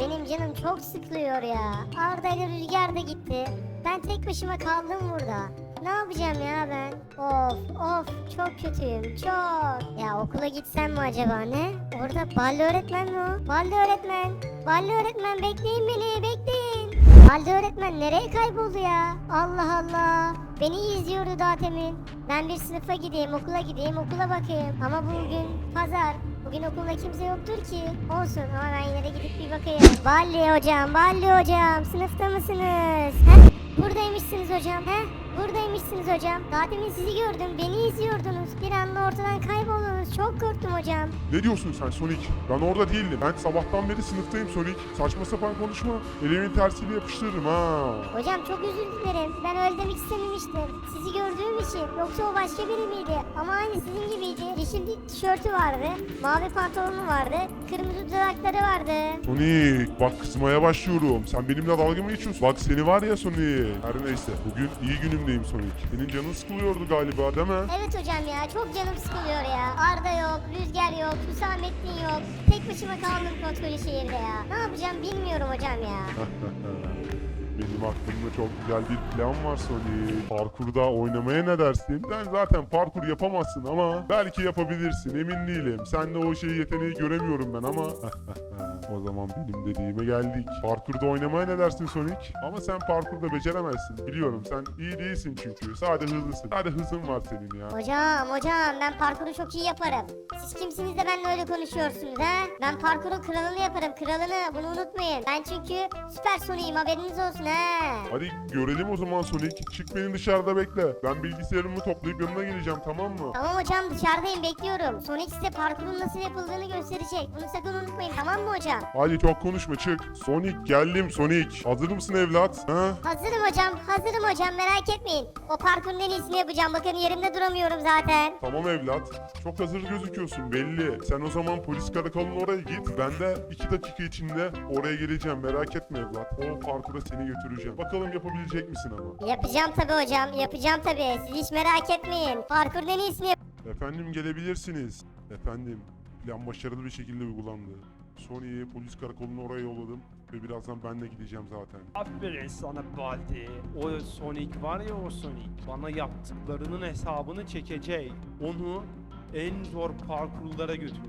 Benim canım çok sıkılıyor ya. Arda ile Rüzgar da gitti. Ben tek başıma kaldım burada. Ne yapacağım ya ben? Of of çok kötüyüm çok. Ya okula gitsem mi acaba ne? Orada Balli öğretmen mi o? Balli öğretmen. Balli öğretmen bekleyin beni bekleyin. Balli öğretmen nereye kayboldu ya? Allah Allah. Beni izliyordu daha temin. Ben bir sınıfa gideyim okula gideyim okula bakayım. Ama bugün pazar. Bugün okulda kimse yoktur ki. Olsun ama ben yine de gidip bir bakayım. Balli hocam, Balli hocam sınıfta mısınız? Heh, buradaymışsınız hocam. Heh, buradaymışsınız hocam. Daha demin sizi gördüm, beni izliyordunuz. Bir anda ortadan kayboldunuz. Çok korktum hocam. Ne diyorsun sen Sonic? Ben orada değildim. Ben sabahtan beri sınıftayım Sonic. Saçma sapan konuşma. Elimin tersiyle yapıştırırım ha. Hocam çok özür dilerim. Ben öyle demek istememiştim. Sizi gördüğüm için. Yoksa o başka biri miydi? Ama aynı sizin gibiydi. Yeşil bir tişörtü vardı. Mavi pantolonu vardı. Kırmızı dudakları vardı. Sonic bak kızmaya başlıyorum. Sen benimle dalga mı geçiyorsun? Bak seni var ya Sonic. Her neyse bugün iyi günümdeyim Sonic. Senin canın sıkılıyordu galiba değil mi? Evet hocam ya çok canım sıkılıyor ya. Arda yok, Rüzgar yok, Hüsamettin yok. Tek başıma kaldım koskoca şehirde ya. Ne yapacağım bilmiyorum hocam ya. Benim aklımda çok güzel bir plan var Sonic. Parkurda oynamaya ne dersin? Sen zaten parkur yapamazsın ama belki yapabilirsin emin değilim. Sende o şeyi yeteneği göremiyorum ben ama. o zaman benim dediğime geldik. Parkurda oynamaya ne dersin Sonic? Ama sen parkurda beceremezsin biliyorum. Sen iyi değilsin çünkü. Sadece hızlısın. Sadece hızın var senin ya. Hocam hocam ben parkuru çok iyi yaparım. Siz kimsiniz de benimle öyle konuşuyorsunuz ha? Ben parkurun kralını yaparım kralını bunu unutmayın. Ben çünkü süper sonuyum haberiniz olsun ha. Hadi görelim o zaman Sonic. Çık beni dışarıda bekle. Ben bilgisayarımı toplayıp yanına geleceğim tamam mı? Tamam hocam dışarıdayım bekliyorum. Sonic size parkurun nasıl yapıldığını gösterecek. Bunu sakın unutmayın tamam mı hocam? Hadi çok konuşma çık. Sonic geldim Sonic. Hazır mısın evlat? Ha? Hazırım hocam hazırım hocam merak etmeyin. O parkurun en iyisini yapacağım bakın yerimde duramıyorum zaten. Tamam evlat. Çok hazır gözüküyorsun belli. Sen o zaman polis karakoluna oraya git. Ben de iki dakika içinde oraya geleceğim. Merak etme evlat. O parkura seni götüreceğim. Bakalım yapabilecek misin ama? Yapacağım tabi hocam yapacağım tabi. Siz hiç merak etmeyin. Parkurun en iyisini yap- Efendim gelebilirsiniz. Efendim plan başarılı bir şekilde uygulandı. Sony'yi polis karakoluna oraya yolladım. Ve birazdan ben de gideceğim zaten. Aferin sana Baldi. O Sonic var ya o Sonic. Bana yaptıklarının hesabını çekecek. Onu en zor parkurlara götür.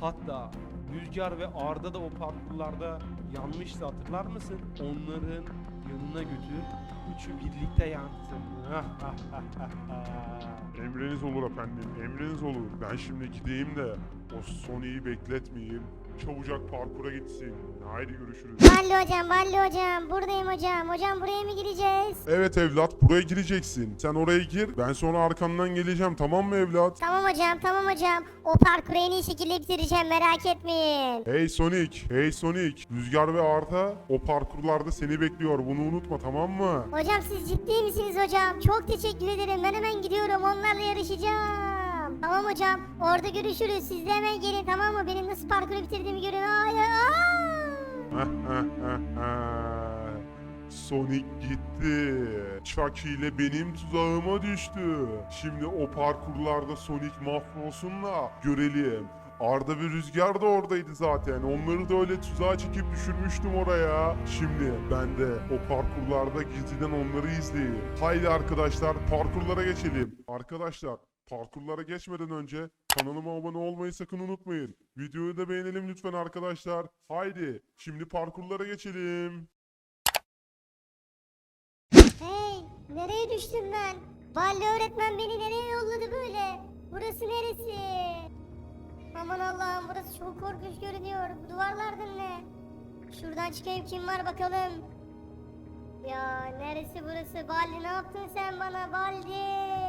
Hatta Rüzgar ve Arda da o parkurlarda yanmıştı hatırlar mısın? Onların yanına götür. Üçü birlikte yansın. Emriniz olur efendim, emriniz olur. Ben şimdi gideyim de o Sony'yi bekletmeyeyim. Çabucak parkura gitsin. Haydi görüşürüz. Balli hocam Balli hocam buradayım hocam. Hocam buraya mı gireceğiz? Evet evlat, buraya gireceksin. Sen oraya gir, ben sonra arkandan geleceğim tamam mı evlat? Tamam hocam tamam hocam. O parkuru en iyi şekilde bitireceğim merak etmeyin. Hey Sonic, hey Sonic. Rüzgar ve Arda o parkurlarda seni bekliyor. Bunu unutma tamam mı? Hocam siz ciddi misiniz hocam? Çok teşekkür ederim. Ben hemen gidiyorum. Onlarla yarışacağım. Tamam hocam. Orada görüşürüz. Siz de hemen gelin tamam mı? Benim nasıl parkuru bitirdiğimi görün. Ay. Sonic gitti. Chucky ile benim tuzağıma düştü. Şimdi o parkurlarda Sonic mahvolsun da görelim. Arda ve Rüzgar da oradaydı zaten. Onları da öyle tuzağa çekip düşürmüştüm oraya. Şimdi ben de o parkurlarda gizliden onları izleyeyim. Haydi arkadaşlar parkurlara geçelim. Arkadaşlar parkurlara geçmeden önce kanalıma abone olmayı sakın unutmayın. Videoyu da beğenelim lütfen arkadaşlar. Haydi şimdi parkurlara geçelim. Hey, nereye düştüm ben? Balli öğretmen beni nereye yolladı böyle? Burası neresi? Aman Allah'ım burası çok korkunç görünüyor. Bu duvarlar da ne? Şuradan çıkayım kim var bakalım. Ya neresi burası? Baldi ne yaptın sen bana Baldi?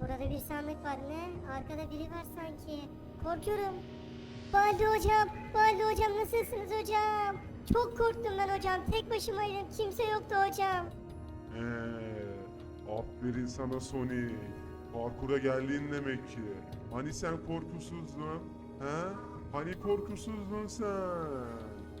Burada bir sandık var ne? Arkada biri var sanki. Korkuyorum. Baldi hocam, Baldi hocam nasılsınız hocam? Çok korktum ben hocam. Tek başımaydım. Kimse yoktu hocam. Ee, aferin sana Sonic. Parkura geldin demek ki. Hani sen korkusuzdun? He? Hani korkusuzdun sen?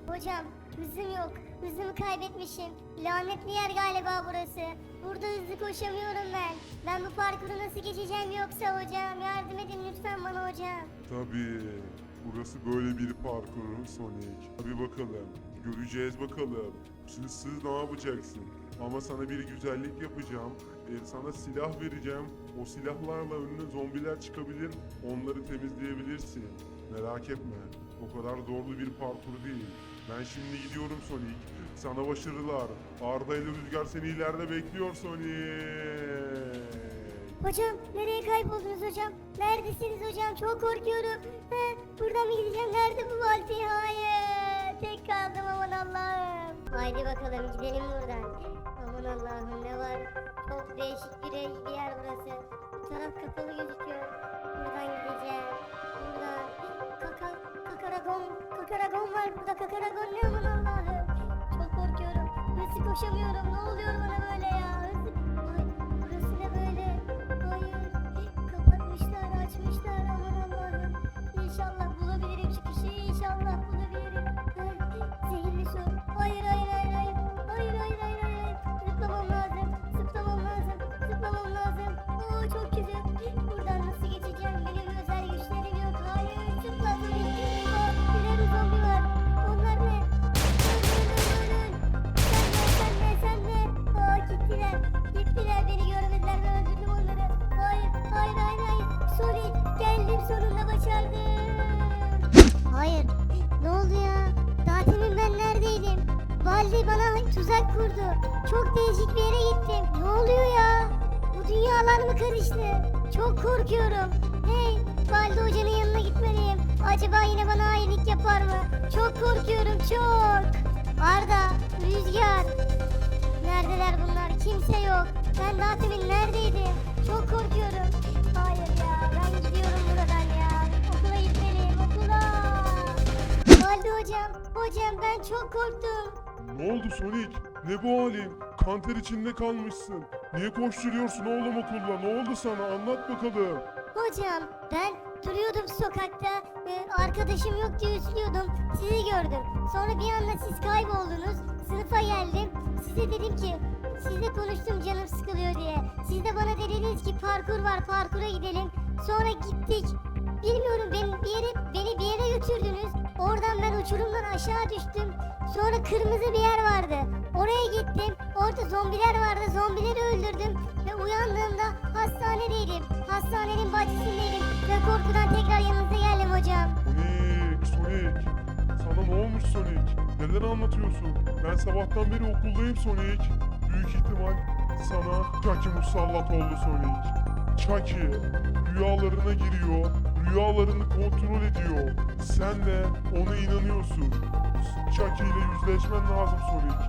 Hocam hızım yok. Hızımı kaybetmişim. Lanetli yer galiba burası. Burada hızlı koşamıyorum ben. Ben bu parkuru nasıl geçeceğim yoksa hocam? Yardım edin lütfen bana hocam. Tabii. burası böyle bir parkurun Sonic. Hadi bakalım. Göreceğiz bakalım. Şimdi siz ne yapacaksın? Ama sana bir güzellik yapacağım. Ee, sana silah vereceğim. O silahlarla önüne zombiler çıkabilir. Onları temizleyebilirsin. Merak etme. O kadar zorlu bir parkur değil. Ben şimdi gidiyorum Sonic. Sana başarılar. Arda ile Rüzgar seni ileride bekliyor Sonic. Hocam nereye kayboldunuz hocam? Neredesiniz hocam? Çok korkuyorum. He, buradan mı gideceğim? Nerede bu Balti? Hayır. Tek kaldım aman Allah'ım. Haydi bakalım gidelim buradan. Aman Allah'ım ne var? Çok değişik bir, bir yer burası. Bu taraf kapalı gözüküyor. Buradan gideceğim. Buradan. Kaka, kakaragon, kakaragon var burada. Kakaragon ne aman Allah'ım. Koşamıyorum? Ne oluyor bana böyle ya? Baldi bana tuzak kurdu. Çok değişik bir yere gittim. Ne oluyor ya? Bu dünyalar mı karıştı? Çok korkuyorum. Hey, Baldi hocanın yanına gitmeliyim. Acaba yine bana hainlik yapar mı? Çok korkuyorum, çok. Arda, Rüzgar. Neredeler bunlar? Kimse yok. Ben daha demin neredeydim? Çok korkuyorum. Hayır ya, ben gidiyorum buradan ya. Okula gitmeliyim, okula. Baldi hocam, hocam ben çok korktum. Ne oldu Sonic? Ne bu halin? Kanter içinde kalmışsın. Niye koşturuyorsun oğlum okulda? Ne oldu sana? Anlat bakalım. Hocam ben duruyordum sokakta e, arkadaşım yok diye üzülüyordum sizi gördüm sonra bir anda siz kayboldunuz sınıfa geldim size dedim ki sizle konuştum canım sıkılıyor diye siz de bana dediniz ki parkur var parkura gidelim sonra gittik bilmiyorum beni bir yere beni bir yere götürdünüz oradan ben uçurumdan aşağı düştüm sonra kırmızı bir yer vardı oraya gittim orada zombiler vardı zombileri öldürdüm ve uyandığımda hastanedeydim hastanenin bahçesindeydim ve korkudan tekrar yanınıza geldim hocam Sonic, Sonic. Sana ne olmuş Sonic? Neden anlatıyorsun? Ben sabahtan beri okuldayım Sonic. Büyük ihtimal sana Chucky musallat oldu Sonic. Chucky rüyalarına giriyor, rüyalarını kontrol ediyor. Sen de ona inanıyorsun. Chucky ile yüzleşmen lazım Sonic.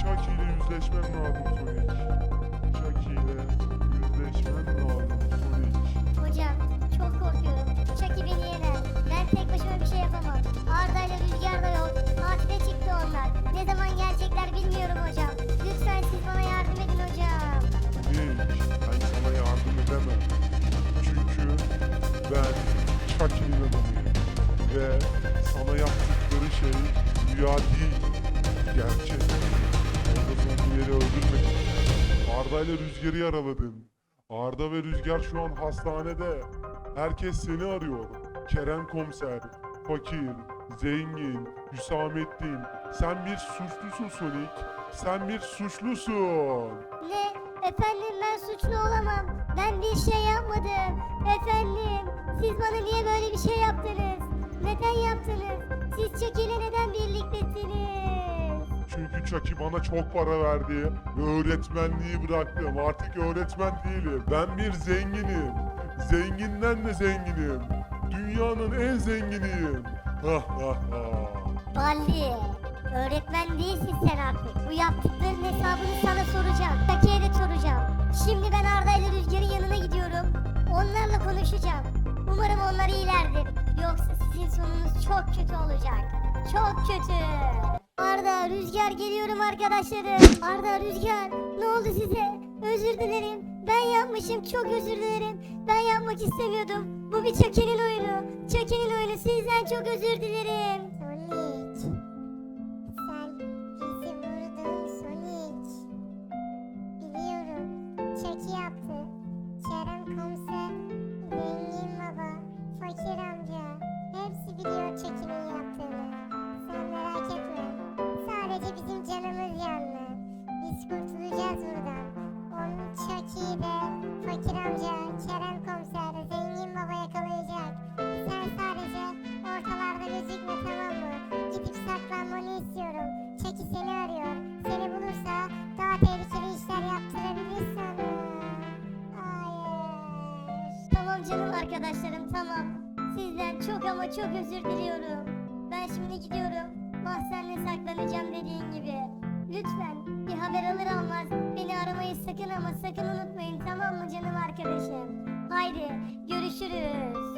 Chucky ile yüzleşmen lazım Sonic. Chucky ile yüzleşmen lazım Sonic. hocam çok korkuyorum Chucky beni yener ben tek başıma bir şey yapamam Arda ile Rüzgar da yok tatile çıktı onlar ne zaman gelecekler bilmiyorum hocam lütfen siz bana yardım edin hocam Hiç. Ben sana yardım edemem. Çünkü ben Chucky'nin adamıyım. Ve sana yaptıkları şey rüya değil, gerçek. Orada zombileri öldürmek. Arda ile Rüzgar'ı yaraladın. Arda ve Rüzgar şu an hastanede. Herkes seni arıyor. Kerem komiser, fakir, zengin, Hüsamettin. Sen bir suçlusun Sonic. Sen bir suçlusun. Ne? Efendim ben suçlu olamam. Ben bir şey yapmadım. Efendim siz bana niye böyle bir şey yaptınız? Neden yaptınız? Siz Chucky ile neden birliktesiniz? Çünkü Chucky bana çok para verdi ve öğretmenliği bıraktım. Artık öğretmen değilim. Ben bir zenginim. Zenginden de zenginim. Dünyanın en zenginiyim. Ha ha ha. Balli. Öğretmen değilsin sen artık. Bu yaptıkların hesabını sana soracağım. Chucky'ye de soracağım. Şimdi ben Arda ile Rüzgar'ın yanına gidiyorum. Onlarla konuşacağım. Umarım onlar iyilerdir. Yoksa sizin sonunuz çok kötü olacak. Çok kötü. Arda, Rüzgar geliyorum arkadaşlarım. Arda, Rüzgar ne oldu size? Özür dilerim. Ben yapmışım çok özür dilerim. Ben yapmak istemiyordum. Bu bir Chucky'nin oyunu. Chucky'nin oyunu sizden çok özür dilerim. Sonic sen bizi vurdun Sonic. Biliyorum. Çeki yaptı. Kerem komiser. Zengin baba. Fakir amca. Hepsi biliyor Çeki'nin yaptığını. Sen merak etme. Sadece bizim canımız yanlı. Biz kurtulacağız buradan. Onun Çeki'yi de fakir amca, Kerem komiser arkadaşlarım tamam. Sizden çok ama çok özür diliyorum. Ben şimdi gidiyorum. Mahzenle saklanacağım dediğin gibi. Lütfen bir haber alır almaz beni aramayı sakın ama sakın unutmayın tamam mı canım arkadaşım? Haydi görüşürüz.